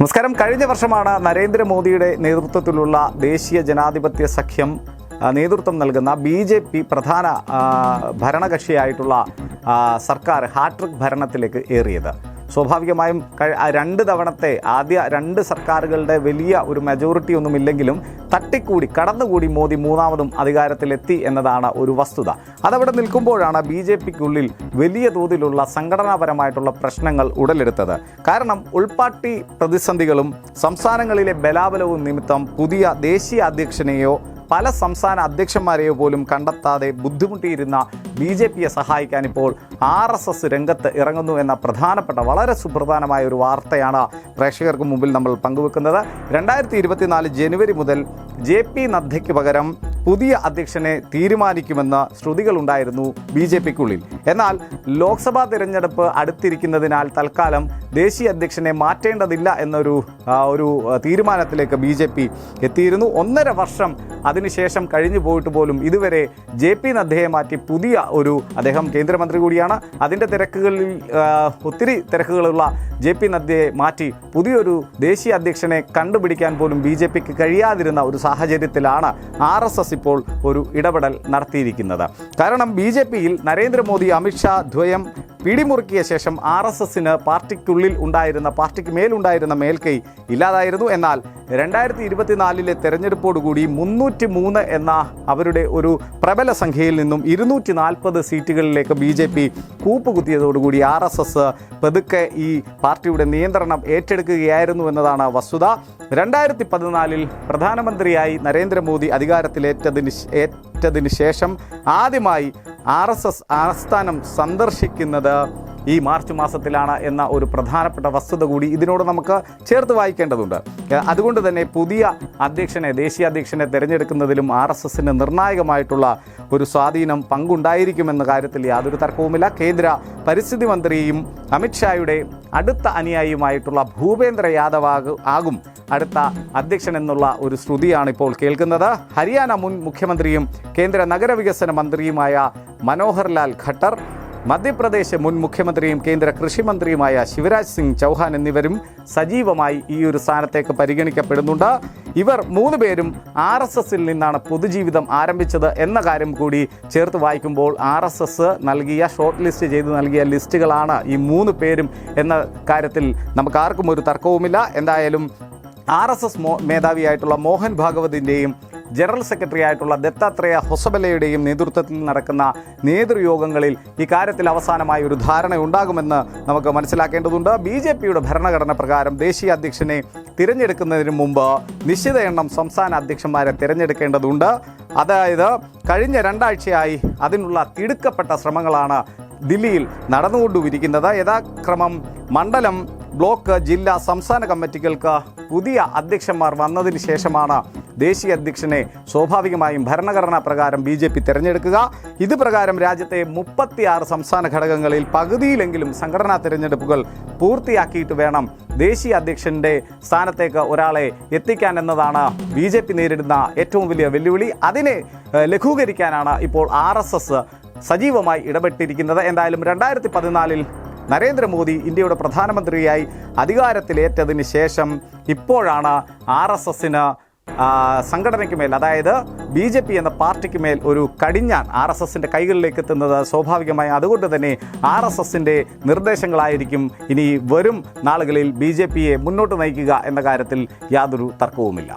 നമസ്കാരം. കഴിഞ്ഞ വർഷമാണ് നരേന്ദ്രമോദിയുടെ നേതൃത്വത്തിലുള്ള ദേശീയ ജനാധിപത്യ സഖ്യം നേതൃത്വം നൽകുന്ന ബി ജെ പി പ്രധാന ഭരണകക്ഷിയായിട്ടുള്ള സർക്കാർ ഹാട്രിക് ഭരണത്തിലേക്ക് ഏറിയത്. സ്വാഭാവികമായും രണ്ട് തവണത്തെ ആദ്യ രണ്ട് സർക്കാരുകളുടെ വലിയ ഒരു മെജോറിറ്റി ഒന്നുമില്ലെങ്കിലും തട്ടിക്കൂടി കടന്നുകൂടി മോദി മൂന്നാമതും അധികാരത്തിലെത്തി എന്നതാണ് ഒരു വസ്തുത. അതവിടെ നിൽക്കുമ്പോഴാണ് ബി ജെ പിക്കുള്ളിൽ വലിയ തോതിലുള്ള സംഘടനാപരമായിട്ടുള്ള പ്രശ്നങ്ങൾ ഉടലെടുത്തത്. കാരണം ഉൾപാർട്ടി പ്രതിസന്ധികളും സംസ്ഥാനങ്ങളിലെ ബലാബലവും നിമിത്തം പുതിയ ദേശീയ അധ്യക്ഷനെയോ പല സംസ്ഥാന അധ്യക്ഷന്മാരെയോ പോലും കണ്ടെത്താതെ ബുദ്ധിമുട്ടിയിരുന്ന ബി ജെ പിയെ സഹായിക്കാൻ ഇപ്പോൾ ആർ എസ് എസ് രംഗത്ത് ഇറങ്ങുന്നു എന്ന പ്രധാനപ്പെട്ട വളരെ സുപ്രധാനമായ ഒരു വാർത്തയാണ് പ്രേക്ഷകർക്ക് മുമ്പിൽ നമ്മൾ പങ്കുവെക്കുന്നത്. രണ്ടായിരത്തി ഇരുപത്തിനാല് ജനുവരി മുതൽ ജെ പി നദ്ദയ്ക്ക് പകരം പുതിയ അധ്യക്ഷനെ തീരുമാനിക്കുമെന്ന ശ്രുതികളുണ്ടായിരുന്നു ബി ജെ പിക്കുള്ളിൽ. എന്നാൽ ലോക്സഭാ തിരഞ്ഞെടുപ്പ് അടുത്തിരിക്കുന്നതിനാൽ തൽക്കാലം ദേശീയ അധ്യക്ഷനെ മാറ്റേണ്ടതില്ല എന്നൊരു ഒരു തീരുമാനത്തിലേക്ക് ബി ജെ പി എത്തിയിരുന്നു. ഒന്നര വർഷം അതിനുശേഷം കഴിഞ്ഞു പോയിട്ട് പോലും ഇതുവരെ ജെ പി നദ്ദയെ മാറ്റി പുതിയ ഒരു അദ്ദേഹം കേന്ദ്രമന്ത്രി കൂടിയാണ്. അതിന്റെ തിരക്കുകളിൽ ഒത്തിരി തിരക്കുകളുള്ള ജെ പി നദ്ദയെ മാറ്റി പുതിയൊരു ദേശീയ അധ്യക്ഷനെ കണ്ടുപിടിക്കാൻ പോലും ബി ജെ പിക്ക് കഴിയാതിരുന്ന ഒരു സാഹചര്യത്തിലാണ് ആർ എസ് എസ് ഇപ്പോൾ ഒരു ഇടപെടൽ നടത്തിയിരിക്കുന്നത്. കാരണം ബി ജെ പിയിൽ നരേന്ദ്രമോദി അമിത്ഷാ ദ്വയം പിടിമുറുക്കിയ ശേഷം ആർ എസ് എസിന് പാർട്ടിക്കുള്ളിൽ ഉണ്ടായിരുന്ന പാർട്ടിക്ക് മേലുണ്ടായിരുന്ന മേൽക്കൈ ഇല്ലാതായിരുന്നു. എന്നാൽ രണ്ടായിരത്തി ഇരുപത്തിനാലിലെ തെരഞ്ഞെടുപ്പോടുകൂടി മുന്നൂറ്റി മൂന്ന് എന്ന അവരുടെ ഒരു പ്രബല സംഖ്യയിൽ നിന്നും ഇരുന്നൂറ്റി നാൽപ്പത് സീറ്റുകളിലേക്ക് ബി ജെ പി കൂപ്പുകുത്തിയതോടുകൂടി ആർ എസ് എസ് പതുക്കെ ഈ പാർട്ടിയുടെ നിയന്ത്രണം ഏറ്റെടുക്കുകയായിരുന്നു എന്നതാണ് വസ്തുത. രണ്ടായിരത്തി പതിനാലിൽ പ്രധാനമന്ത്രിയായി നരേന്ദ്രമോദി അധികാരത്തിലേറ്റതിന് ഏറ്റതിന് ശേഷം ആദ്യമായി ആർ എസ് എസ് ആസ്ഥാനം സന്ദർശിക്കുന്നത് ഈ മാർച്ച് മാസത്തിലാണ് എന്ന ഒരു പ്രധാനപ്പെട്ട വസ്തുത കൂടി ഇതിനോട് നമുക്ക് ചേർത്ത് വായിക്കേണ്ടതുണ്ട്. അതുകൊണ്ട് തന്നെ പുതിയ അധ്യക്ഷനെ ദേശീയ അധ്യക്ഷനെ തിരഞ്ഞെടുക്കുന്നതിലും ആർ എസ് എസിന് നിർണായകമായിട്ടുള്ള ഒരു സ്വാധീനം പങ്കുണ്ടായിരിക്കുമെന്ന കാര്യത്തിൽ യാതൊരു തർക്കവുമില്ല. കേന്ദ്ര പരിസ്ഥിതി മന്ത്രിയും അമിത്ഷായുടെ അടുത്ത അനുയായിയുമായിട്ടുള്ള ഭൂപേന്ദ്ര യാദവ് ആകു- അടുത്ത അധ്യക്ഷൻ എന്നുള്ള ഒരു ശ്രുതിയാണ് ഇപ്പോൾ കേൾക്കുന്നത്. ഹരിയാന മുൻ മുഖ്യമന്ത്രിയും കേന്ദ്ര നഗരവികസന മന്ത്രിയുമായ മനോഹർ ലാൽ ഖട്ടർ മധ്യപ്രദേശ് മുൻ മുഖ്യമന്ത്രിയും കേന്ദ്ര കൃഷിമന്ത്രിയുമായ ശിവരാജ് സിംഗ് ചൗഹാൻ എന്നിവരും സജീവമായി ഈ ഒരു സ്ഥാനത്തേക്ക് പരിഗണിക്കപ്പെടുന്നുണ്ട്. ഇവർ മൂന്ന് പേരും ആർ എസ് എസിൽ നിന്നാണ് പൊതുജീവിതം ആരംഭിച്ചത് എന്ന കാര്യം കൂടി ചേർത്ത് വായിക്കുമ്പോൾ ആർ എസ് എസ് നൽകിയ ഷോർട്ട് ലിസ്റ്റ് ചെയ്ത് നൽകിയ ലിസ്റ്റുകളാണ് ഈ മൂന്ന് പേരും എന്ന കാര്യത്തിൽ നമുക്ക് ആർക്കും ഒരു തർക്കവുമില്ല. എന്തായാലും ആർ എസ് എസ് മോ മേധാവിയായിട്ടുള്ള മോഹൻ ഭാഗവതിന്റെയും ജനറൽ സെക്രട്ടറി ആയിട്ടുള്ള ദത്താത്രേയ ഹൊസബലയുടെയും നേതൃത്വത്തിൽ നടക്കുന്ന നേതൃയോഗങ്ങളിൽ ഇക്കാര്യത്തിൽ അവസാനമായി ഒരു ധാരണ ഉണ്ടാകുമെന്ന് നമുക്ക് മനസ്സിലാക്കേണ്ടതുണ്ട്. ബി ജെ പിയുടെ ഭരണഘടന പ്രകാരം ദേശീയ അധ്യക്ഷനെ തിരഞ്ഞെടുക്കുന്നതിന് മുമ്പ് നിശ്ചിത എണ്ണം സംസ്ഥാന അധ്യക്ഷന്മാരെ തിരഞ്ഞെടുക്കേണ്ടതുണ്ട്. അതായത് കഴിഞ്ഞ രണ്ടാഴ്ചയായി അതിനുള്ള തിടുക്കപ്പെട്ട ശ്രമങ്ങളാണ് ദില്ലിയിൽ നടന്നുകൊണ്ടുമിരിക്കുന്നത്. യഥാക്രമം മണ്ഡലം ബ്ലോക്ക് ജില്ലാ സംസ്ഥാന കമ്മിറ്റികൾക്ക് പുതിയ അധ്യക്ഷന്മാർ വന്നതിന് ശേഷമാണ് ദേശീയ അധ്യക്ഷനെ സ്വാഭാവികമായും ഭരണഘടനാ പ്രകാരം ബി ജെ പി തിരഞ്ഞെടുക്കുക. ഇത് പ്രകാരം രാജ്യത്തെ മുപ്പത്തിയാറ് സംസ്ഥാന ഘടകങ്ങളിൽ പകുതിയിലെങ്കിലും സംഘടനാ തിരഞ്ഞെടുപ്പുകൾ പൂർത്തിയാക്കിയിട്ട് വേണം ദേശീയ അധ്യക്ഷന്റെ സ്ഥാനത്തേക്ക് ഒരാളെ എത്തിക്കാൻ എന്നതാണ് ബി ജെ പി നേരിടുന്ന ഏറ്റവും വലിയ വെല്ലുവിളി. അതിനെ ലഘൂകരിക്കാനാണ് ഇപ്പോൾ ആർ സജീവമായി ഇടപെട്ടിരിക്കുന്നത്. എന്തായാലും രണ്ടായിരത്തി പതിനാലിൽ നരേന്ദ്രമോദി ഇന്ത്യയുടെ പ്രധാനമന്ത്രിയായി അധികാരത്തിലേറ്റതിന് ശേഷം ഇപ്പോഴാണ് ആർ എസ് എസിന് സംഘടനയ്ക്ക് മേൽ അതായത് ബി ജെ പി എന്ന പാർട്ടിക്ക് മേൽ ഒരു കടിഞ്ഞാൻ ആർ എസ് എസിന്റെ കൈകളിലേക്ക് എത്തുന്നത് സ്വാഭാവികമായി. അതുകൊണ്ട് തന്നെ ആർ എസ് എസിന്റെ നിർദ്ദേശങ്ങളായിരിക്കും ഇനി വരും നാളുകളിൽ ബി ജെ പിയെ മുന്നോട്ട് നയിക്കുക എന്ന കാര്യത്തിൽ യാതൊരു തർക്കവുമില്ല.